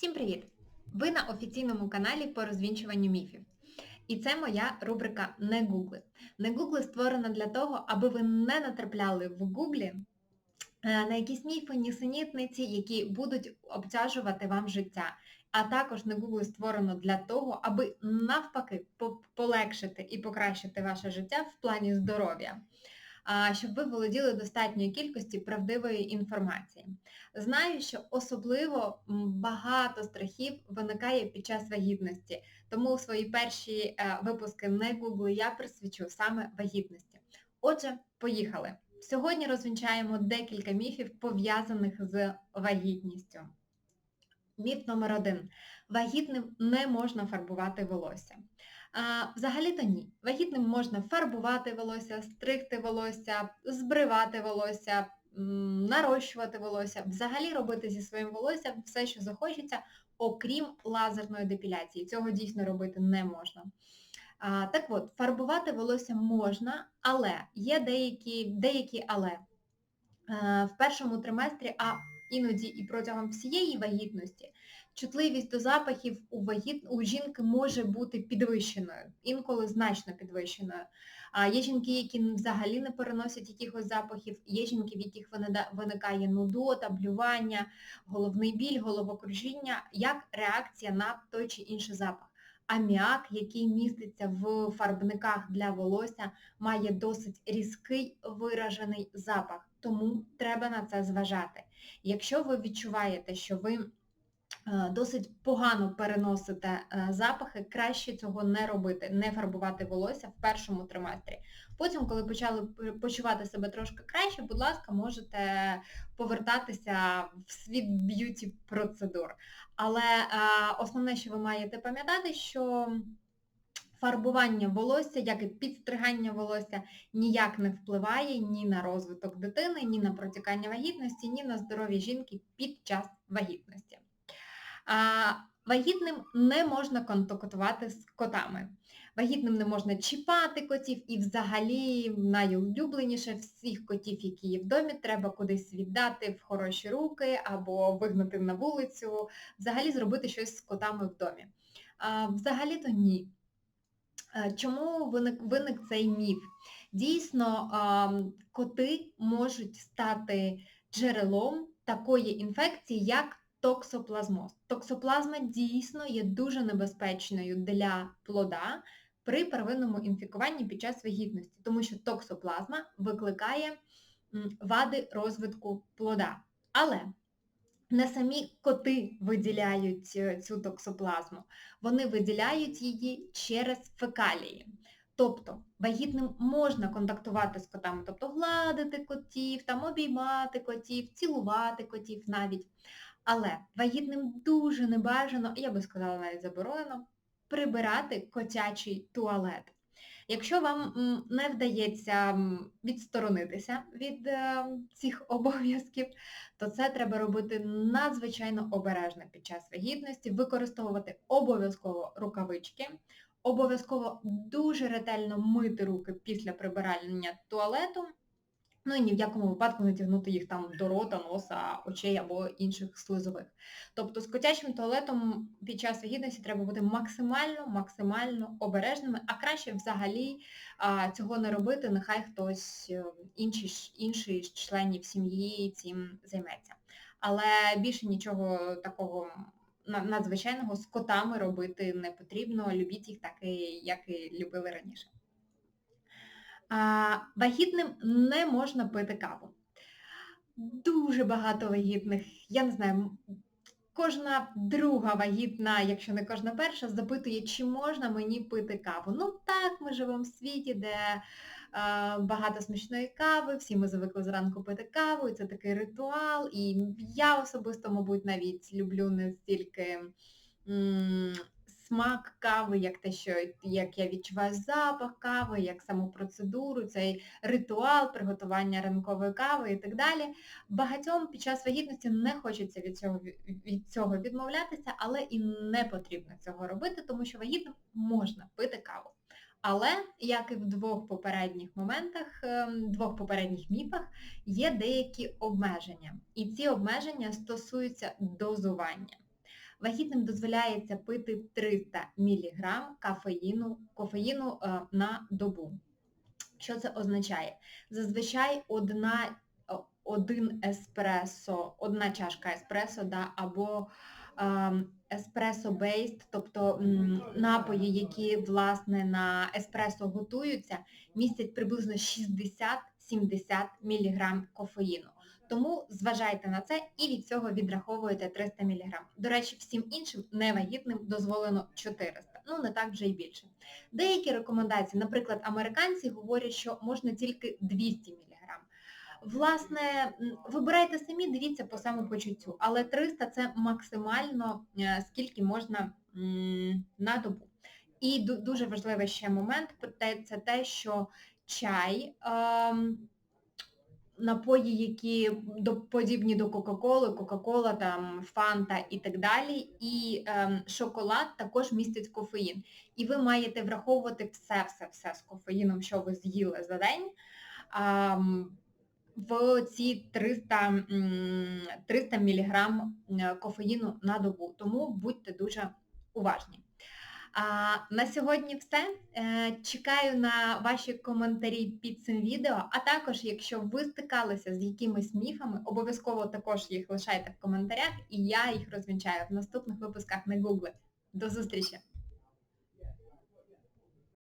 Всім привіт! Ви на офіційному каналі по розвінчуванню міфів. І це моя рубрика Не гугли. Не гугли створена для того, аби ви не натрапляли в гуглі е, на якісь міфи, нісенітниці, які будуть обтяжувати вам життя. А також не гугли створено для того, аби навпаки полегшити і покращити ваше життя в плані здоров'я щоб ви володіли достатньою кількості правдивої інформації. Знаю, що особливо багато страхів виникає під час вагітності, тому свої перші е, випуски не Google я присвячу саме вагітності. Отже, поїхали. Сьогодні розвінчаємо декілька міфів, пов'язаних з вагітністю. Міф номер один. Вагітним не можна фарбувати волосся. Взагалі-то ні. Вагітним можна фарбувати волосся, стригти волосся, збривати волосся, нарощувати волосся, взагалі робити зі своїм волоссям все, що захочеться, окрім лазерної депіляції. Цього дійсно робити не можна. А, Так от, фарбувати волосся можна, але є деякі, деякі але. В першому триместрі, а іноді і протягом всієї вагітності, чутливість до запахів у вагіт... у жінки може бути підвищеною, інколи значно підвищеною. А є жінки, які взагалі не переносять якихось запахів, є жінки, в яких виникає нудота, блювання, головний біль, головокружіння, як реакція на той чи інший запах. Аміак, який міститься в фарбниках для волосся, має досить різкий виражений запах, тому треба на це зважати. Якщо ви відчуваєте, що ви досить погано переносите е, запахи, краще цього не робити, не фарбувати волосся в першому триместрі. Потім, коли почали почувати себе трошки краще, будь ласка, можете повертатися в світ б'юті процедур. Але е, основне, що ви маєте пам'ятати, що фарбування волосся, як і підстригання волосся, ніяк не впливає ні на розвиток дитини, ні на протікання вагітності, ні на здоров'я жінки під час вагітності. А, Вагітним не можна контактувати з котами. Вагітним не можна чіпати котів і взагалі найулюбленіше всіх котів, які є в домі, треба кудись віддати в хороші руки або вигнати на вулицю, взагалі зробити щось з котами в домі. А, Взагалі-то ні. Чому виник, виник цей міф? Дійсно, коти можуть стати джерелом такої інфекції, як токсоплазмоз. Токсоплазма дійсно є дуже небезпечною для плода при первинному інфікуванні під час вагітності, тому що токсоплазма викликає вади розвитку плода. Але не самі коти виділяють е, цю токсоплазму, вони виділяють її через фекалії. Тобто вагітним можна контактувати з котами, тобто гладити котів, там обіймати котів, цілувати котів навіть. Але вагітним дуже небажано, я би сказала навіть заборонено, прибирати котячий туалет. Якщо вам не вдається відсторонитися від е, цих обов'язків, то це треба робити надзвичайно обережно під час вагітності, використовувати обов'язково рукавички, обов'язково дуже ретельно мити руки після прибирання туалету, ну і ні в якому випадку не тягнути їх там до рота, носа, очей або інших слизових. Тобто з котячим туалетом під час вагітності треба бути максимально, максимально обережними, а краще взагалі а, цього не робити, нехай хтось е, інший, інший з членів сім'ї цим займеться. Але більше нічого такого надзвичайного з котами робити не потрібно. Любіть їх так, як і любили раніше. Вагітним не можна пити каву. Дуже багато вагітних, я не знаю, кожна друга вагітна, якщо не кожна перша, запитує, чи можна мені пити каву. Ну так, ми живемо в світі, де е, багато смачної кави, всі ми звикли зранку пити каву, і це такий ритуал. І я особисто, мабуть, навіть люблю не стільки смак кави, як те, що як я відчуваю запах кави, як саму процедуру, цей ритуал приготування ранкової кави і так далі. Багатьом під час вагітності не хочеться від цього, від цього відмовлятися, але і не потрібно цього робити, тому що вагітним можна пити каву. Але, як і в двох попередніх моментах, ем, двох попередніх міфах, є деякі обмеження. І ці обмеження стосуються дозування. Вагітним дозволяється пити 300 мг кофеїну, кофеїну на добу. Що це означає? Зазвичай одна, один еспресо, одна чашка еспресо да, або ем, еспресо-бейст, тобто напої, які власне на еспресо готуються, містять приблизно 60-70 мг кофеїну. Тому зважайте на це і від цього відраховуєте 300 мг. До речі, всім іншим невагітним дозволено 400, ну не так вже й більше. Деякі рекомендації, наприклад, американці говорять, що можна тільки 200 мг. Власне, вибирайте самі, дивіться по самопочуттю, але 300 це максимально е, скільки можна на добу. І дуже важливий ще момент це те, що чай, ем, напої, які подібні до Кока-Коли, Кока-Кола, там, Фанта і так далі, і ем, шоколад також містить кофеїн. І ви маєте враховувати все-все-все з кофеїном, що ви з'їли за день. ам, в ці 300, м, 300 мг кофеїну на добу, тому будьте дуже уважні. А, на сьогодні все. Е, Чекаю на ваші коментарі під цим відео, а також, якщо ви стикалися з якимись міфами, обов'язково також їх лишайте в коментарях, і я їх розвінчаю в наступних випусках на Google. До зустрічі!